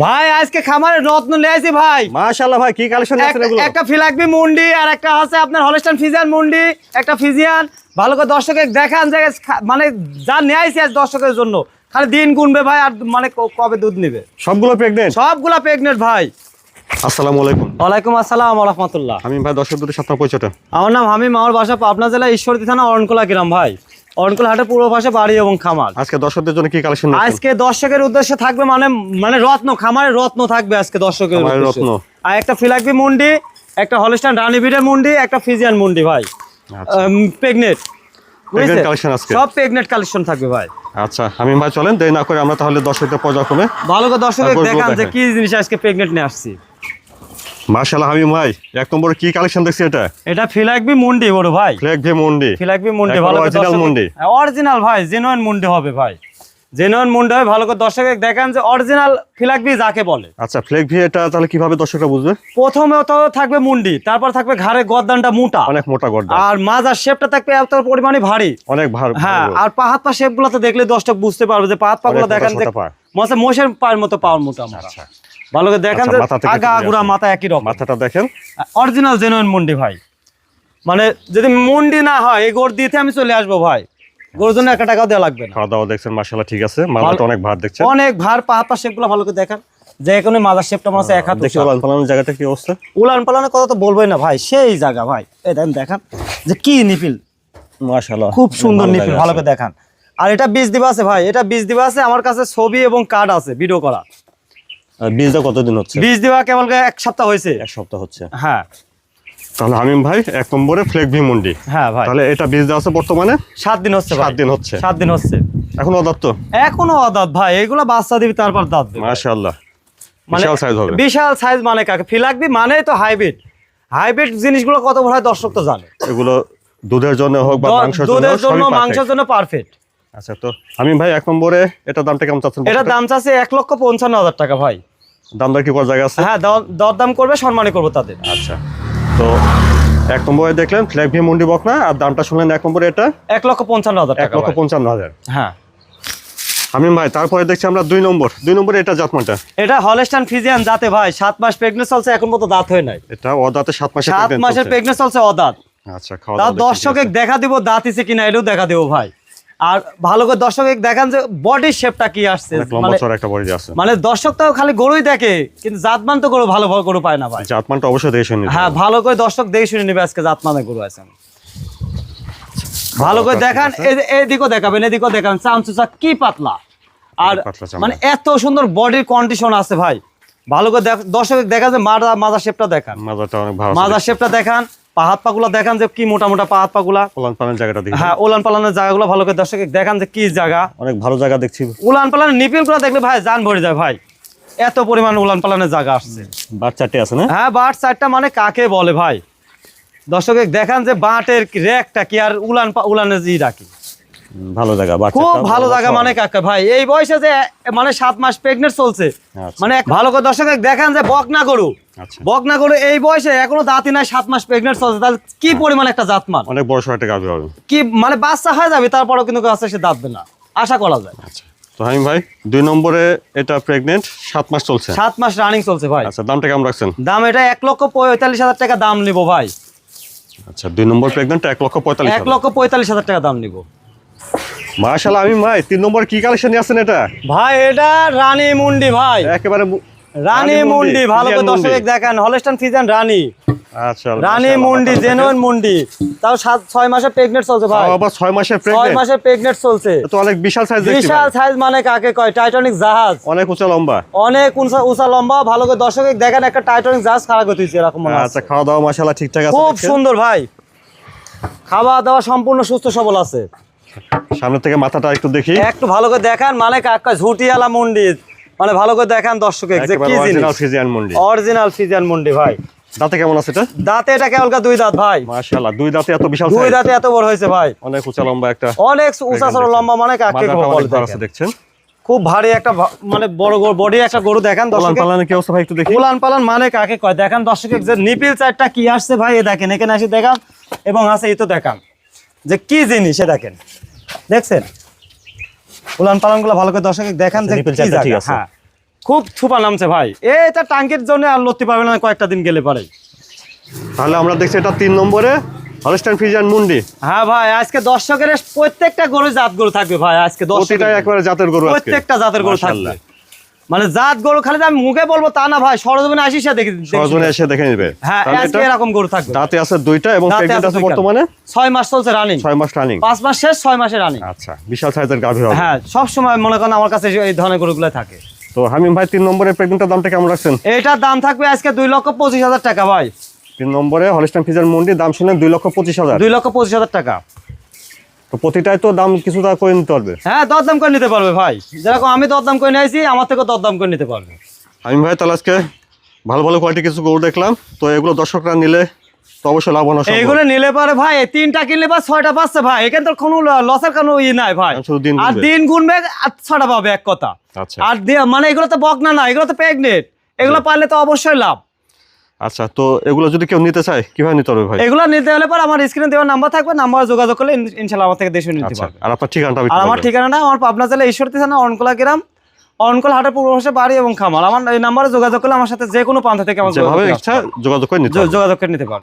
ভাই আজকে খামারে রত্ন নিয়ে আসি ভাই। মাশাআল্লাহ ভাই কি কালেকশন আছেন এগুলো? একটা ফিলাকবি মুন্ডি আর একটা আছে আপনার হলস্টান ফিজিয়ান মুন্ডি একটা ফিজিয়ান। ভালো করে দর্শকের দেখান যে মানে যা নিয়ে আসি আজ দর্শকের জন্য। খালি দিন গুনবে ভাই আর মানে কবে দুধ নিবে? সবগুলো প্রেগনেন্ট সবগুলো প্রেগনেন্ট ভাই। আসসালামু আলাইকুম। ওয়ালাইকুম আসসালাম রহমতুল্লাহ। আমি ভাই দর্শক দুটো আপনার পরিচয়টা। আমার নাম হামিম আমার বাসা পাবনা জেলা ঈশ্বরদী থানা অরণকোলা গ্রাম ভাই। অরণকোলা হাটের পূর্ব পাশে বাড়ি এবং খামার। আজকে দর্শকদের জন্য কি কালেকশন আজকে দর্শকের উদ্দেশ্যে থাকবে মানে মানে রত্ন খামারের রত্ন থাকবে আজকে দর্শকের রত্ন। আর একটা ফিলাকবি মুন্ডি একটা হলস্টান রানীবিটের মুন্ডি একটা ফিজিয়ান মুন্ডি ভাই। আচ্ছা। প্রেগনেট Pregnant সব প্রেগনেট কালেকশন থাকবে ভাই। আচ্ছা আমি ভাই চলেন দেরি না করে আমরা তাহলে দর্শকদের পর্যায়ক্রমে ভালো করে দর্শকের দেখান যে কি জিনিস আজকে প্রেগনেট নিয়ে আসছি। মাশাআল্লাহ আমি ভাই এক নম্বরে কি কালেকশন দেখছি এটা? এটা ফিলাকবি মুন্ডি বড় ভাই। মন্ডি। ফিলাকবি মুন্ডি ভালো original মুন্ডি। অরিজিনাল ভাই জেনুইন মুন্ডি হবে ভাই। জেনুইন মুন্ডি হবে ভালো করে দেখান যে অরিজিনাল ফিলাকবি যাকে বলে। আচ্ছা ভি এটা তাহলে কীভাবে দর্শকরা বুঝবে? প্রথমে তো থাকবে মুন্ডি তারপর থাকবে ঘাড়ে গদ্দানটা মোটা। অনেক মোটা গর্দা আর মাজার শেপটা থাকবে এত পরিমাণে ভারী। অনেক ভালো হ্যাঁ আর পা হাত পা শেপগুলো তো দেখলে দর্শক বুঝতে পারবে যে পা হাত পা গুলো দেখেন যে পা। মোষের পায়ের মতো পাওয়ার মোটা। আচ্ছা। ভালো করে দেখেন আচ্ছা, আগা চলে মাথা একই রকম। মাথাটা দেখেন। অরিজিনাল জেনুইন মুন্ডি ভাই। মানে যদি মুন্ডি না হয় এই গোড় দিতে আমি চলে আসব ভাই। গোড় জন্য একটা টাকাও দেওয়া লাগবে না। খাওয়া দাওয়া দেখছেন মাশাআল্লাহ ঠিক আছে। মাথাটা অনেক ভার দেখছেন। অনেক ভার পা পা শেপ ভালো করে দেখেন। যে কোনো মাজার শেপটা মনে হচ্ছে এক হাত দেখি উঁচা। পালানোর জায়গাটা কি অবস্থা? উলান পালানের কথা তো বলবোই না ভাই সেই জায়গা ভাই। এই দেখেন দেখান যে কি নিপিল। মাশাআল্লাহ খুব সুন্দর নিপিল ভালো করে দেখান। আর এটা বীজ দিবা আছে ভাই এটা বীজ দিবা আছে আমার কাছে ছবি এবং কার্ড আছে ভিডিও করা। বীজটা কতদিন হচ্ছে? বীজ দেওয়া কেবল এক সপ্তাহ হয়েছে। এক সপ্তাহ হচ্ছে। হ্যাঁ। তাহলে হামিম ভাই এক নম্বরে ফ্লেক ভি মন্ডি। হ্যাঁ ভাই। তাহলে এটা বীজ দেওয়া আছে বর্তমানে? সাত দিন হচ্ছে সাত দিন হচ্ছে। সাত দিন হচ্ছে। এখন অদত্ত? এখনও অদাঁত ভাই। এগুলো বাচ্চা দিবি তারপর দাঁত দিবি। মাশাআল্লাহ। মানে বিশাল সাইজ হবে। বিশাল সাইজ মানে কাকে? ফিলাকবি মানে তো হাইব্রিড হাইব্রিড জিনিসগুলো কত বড় হয় দর্শক তো জানে। এগুলো দুধের জন্য হোক বা মাংসের জন্য দুধের জন্য মাংসের জন্য পারফেক্ট আচ্ছা তো হামিম ভাই এক নম্বরে এটা দামটা কেমন চাচ্ছেন? এটা দাম চাচ্ছে এক লক্ষ পঞ্চান্ন হাজার টাকা ভাই। দাম দর কি করার জায়গা আছে? হ্যাঁ দর- দরদাম করবে সম্মানই করব তাদের। আচ্ছা। তো এক নম্বরে দেখলেন ফ্ল্যাগ ভি মন্ডি বকনা আর দামটা শুনলেন এক নম্বরে এটা? এক লক্ষ পঞ্চান্ন হাজার এক লক্ষ পঞ্চান্ন হাজার। হ্যাঁ। হামিম ভাই তারপরে দেখছি আমরা দুই নম্বর। দুই নম্বরে এটা জাতমানটা? এটা হলেস্টান ফিজিয়ান যাতে ভাই সাত মাস প্রেগনেন্ট চলছে এখন মতো দাঁত হয় নাই। এটা অদাতে সাত মাসের সাত মাসের চলছে। প্রেগনেন্ট চলছে অদাঁত। আচ্ছা খাওয়া দাওয়া দর্শকে দেখা দিব দাঁত কিনা এটাও দেখা দেবো ভাই। আর ভালো করে দর্শকে দেখান যে বডির শেপটা কি আসছে। মানে- মানে দর্শক তো খালি গরুই দেখে কিন্তু জাতমান তো গরু ভালো ভালো গরু পায় না ভাই। জাতমানটা অবশ্যই দেখে শুনে হ্যাঁ ভালো করে দর্শক দেখে শুনে নেবে আজকে জাতমানের গরু আছে। ভালো করে দেখান এদিকেও দেখাবেন এদিকেও দেখান চামচুচা কি পাতলা। আর মানে এত সুন্দর বডির কন্ডিশন আছে ভাই। ভালো করে দর্শক দেখা যায় মাজা মাজা শেপটা দেখান। অনেক ভালো মাজা শেপটা দেখান। পা হাত পাগুলা দেখান যে কি মোটা মোটা পা হাত পাগুলা পোলান পালান জায়গাটা দেখি। হ্যাঁ উলান পালানের জায়গাগুলো ভালো করে দর্শক দেখান যে কি জায়গা। অনেক ভালো জায়গা দেখছি। উলান পালানের নিপিলগুলো দেখলে ভাই জান ভরে যায় ভাই। এত পরিমাণ উলান পালানের জায়গা আসছে। বাচ্চাটি আছে না? হ্যাঁ বাট চারটা মানে কাকে বলে ভাই? দর্শকে দেখান যে বাটের র্যাকটা কি আর উলান উলানের জি রাখি ভালো জায়গা খুব ভালো জায়গা মানে কাকা ভাই? এই বয়সে যে মানে সাত মাস প্রেগনেন্ট চলছে। আচ্ছা। মানে ভালো করে দর্শকে দেখান যে বকনা গরু। আচ্ছা বকনা গরু এই বয়সে এখনও দাঁতি নাই সাত মাস প্রেগনেন্ট চলছে তাহলে কি পরিমাণ একটা জাতমান? অনেক বড় একটা গাভি হবে। কি মানে বাচ্চা হয়ে যাবে তারপরেও কিন্তু আস্তে দাঁতবে না। আশা করা যায়। আচ্ছা। তো হামিম ভাই দুই নম্বরে এটা প্রেগনেন্ট সাত মাস চলছে। সাত মাস রানিং চলছে ভাই। আচ্ছা দামটা কেমন রাখছেন? দাম এটা এক লক্ষ পঁয়তাল্লিশ হাজার টাকা দাম নিব ভাই। আচ্ছা দুই নম্বর প্রেগনেন্ট এক লক্ষ পঁয়তাল্লিশ এক লক্ষ পঁয়তাল্লিশ হাজার টাকা দাম নিব। আমি ভাই তিন নম্বর কি কালেকশন নিয়ে এটা? ভাই এটা রানী মুন্ডি ভাই। একেবারে রানী মুন্ডি ভালো করে দর্শক দেখেন হলস্টান ফিজান রানী। আচ্ছা রানী মুন্ডি জেনুইন মুন্ডি। তাও সাত ছয় মাসে প্রেগনেন্ট চলছে ভাই। ছয় মাসের ছয় মাসে প্রেগনেন্ট চলছে। তো অনেক বিশাল সাইজ বিশাল সাইজ মানে কাকে কয়? টাইটানিক জাহাজ। অনেক উঁচা লম্বা। অনেক উঁচা লম্বা। ভালো করে দর্শক দেখেন একটা টাইটানিক জাহাজ খারাপ এরকম আচ্ছা খাওয়া দাওয়া ঠিকঠাক আছে খুব সুন্দর ভাই। খাওয়া দাওয়া সম্পূর্ণ সুস্থ সবল আছে। সামনে থেকে মাথাটা একটু দেখি। একটু ভালো করে দেখান মানে কাকা ঝুটিয়ালা মুন্ডি। মানে ভালো করে দেখান দর্শকে অরিজিনাল ফিজিয়ান মুন্ডি। অরিজিনাল ফিজিয়ান মুন্ডি ভাই। দাঁতে কেমন আছে এটা? দাঁতে এটা কেবলকা দুই দাঁত ভাই। মাশাআল্লাহ দুই দাঁতে এত বিশাল দুই দাঁতে এত বড় হয়েছে ভাই। অনেক উঁচা লম্বা একটা অনেক উঁচা সড়ো লম্বা মানে কাকে বলে। দেখছেন? খুব ভারী একটা মানে বড় বডি একটা গরু দেখান পালান দর্শকে পালানের কি অবস্থা ভাই একটু দেখি। উলান পালান মানে কাকে কয়? দেখান দর্শকে যে নিপিল চারটা কি আসছে ভাই এ দেখেন এখানে আসি দেখান। এবং আছে এই তো দেখান। যে কি জিনিস এ দেখেন। দেখছেন? উলান পালনগুলো ভালো করে দর্শকে দেখান যে কি চারটা ঠিক আছে। হ্যাঁ খুব থুপা নামছে ভাই। এটা টাঙ্কির জন্য আর লড়তে পারবে না কয়েকটা দিন গেলে পারে। তাহলে আমরা দেখছি এটা তিন নম্বরে হলস্টাইন ফ্রিজিয়ান মুন্ডি হ্যাঁ ভাই আজকে দর্শকের প্রত্যেকটা গরু জাত গরু থাকবে ভাই আজকে দর্শকের একবারে জাতের গরু প্রত্যেকটা জাতের গরু। থাকবে। মানে জাত গরু খালি আমি মুখে বলব তা না ভাই সরজমিনে আসিস দেখি দেখি। সরজনে এসে দেখে নিবে। হ্যাঁ আজকে এরকম গরু থাকবে। দাঁতে আছে দুইটা এবং আছে বর্তমানে? ছয় মাস চলছে রানিং ছয় মাস রানিং পাঁচ মাস শেষ ছয় মাসে রানিং আচ্ছা বিশাল সাইজের গাভী হবে। হ্যাঁ সব সময় মনে করেন আমার কাছে এই ধরনের গরুগুলো থাকে। তো হামিম ভাই তিন নম্বরে প্রেগনেন্টের দামটা কেমন রাখছেন? এটার দাম থাকবে আজকে দুই লক্ষ পঁচিশ হাজার টাকা ভাই। তিন নম্বরে হলস্টাইন ফ্রিজিয়ান মুন্ডি দাম শুনলেন দুই লক্ষ পঁচিশ হাজার। দুই লক্ষ পঁচিশ হাজার টাকা। তো প্রতিটাই তো দাম কিছুটা করে নিতে পারবে। হ্যাঁ দরদাম করে নিতে পারবে ভাই। যেরকম আমি দরদাম করে নিয়েছি আমার থেকে দরদাম করে নিতে পারবে। হামিম ভাই তাহলে আজকে ভালো ভালো কোয়ালিটি কিছু গরু দেখলাম। তো এগুলো দর্শকরা নিলে তো অবশ্যই লাভ। নিলে পারে ভাই তিনটা কিনলে বা ছয়টা পাচ্ছে ভাই। এখানে তো কোনো লসের কোনো ই নাই ভাই। আর দিন গুনবে আর ছটা পাবে এক কথা। আচ্ছা। আর দিয়ে- মানে এগুলো তো বকনা না এগুলো তো প্রেগনেন্ট এগুলো পারলে তো অবশ্যই লাভ। আচ্ছা তো এগুলো যদি কেউ নিতে চায় কীভাবে নিতে হবে ভাই? এগুলো নিতে হলে পর আমার স্ক্রিনে দেওয়া নাম্বার থাকবে নাম্বার যোগাযোগ করলে ইনশাআল্লাহ আমার থেকে দেশে নিতে আচ্ছা পারবে। আর আপনার ঠিকানাটা আর আমার ঠিকানাটা আমার পাবনা জেলা ঈশ্বরতী থানা অনকলা গ্রাম অনকল হাটের পূর্ব পাশে বাড়ি এবং খামার। আমার এই নাম্বারে যোগাযোগ করলে আমার সাথে যে কোনো প্রান্ত থেকে আমার যেভাবে যোগাযোগ ইচ্ছা যোগাযোগ করে নিতে যোগ- যোগাযোগ করে নিতে পারবে।